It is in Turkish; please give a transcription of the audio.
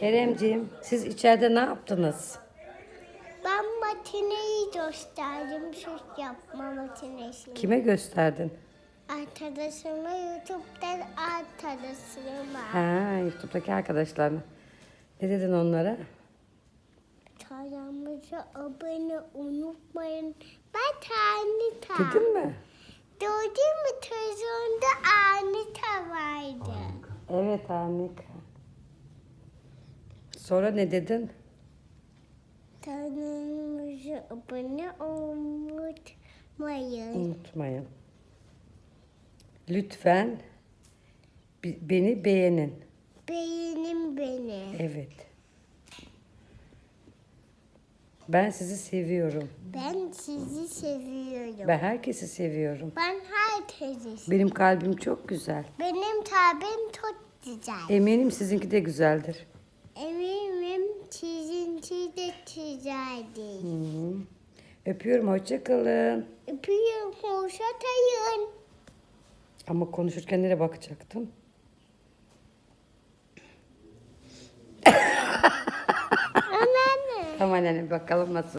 Keremciğim siz içeride ne yaptınız? Ben makineyi gösterdim. Süs yapma makinesini. Kime gösterdin? Arkadaşıma YouTube'dan arkadaşıma. Ha, YouTube'daki arkadaşlarına. Ne dedin onlara? Kanalımıza abone unutmayın. Ben Tanrı Dedin mi? Gördün mü televizyonda Anita vardı. Evet Annika. Sonra ne dedin? Kanalımıza abone unutmayın. Unutmayın. Lütfen beni beğenin. Beğenin beni. Evet. Ben sizi seviyorum. Ben sizi seviyorum. Ben herkesi seviyorum. Ben herkesi Benim kalbim çok güzel. Benim tabim çok güzel. Eminim sizinki de güzeldir. Sizinki de güzeldir. Hı. Öpüyorum, hoşça kalın. Öpüyorum, hoşçakalın. Ama konuşurken nereye bakacaktım? Anneanne. Tamam anne bakalım nasıl.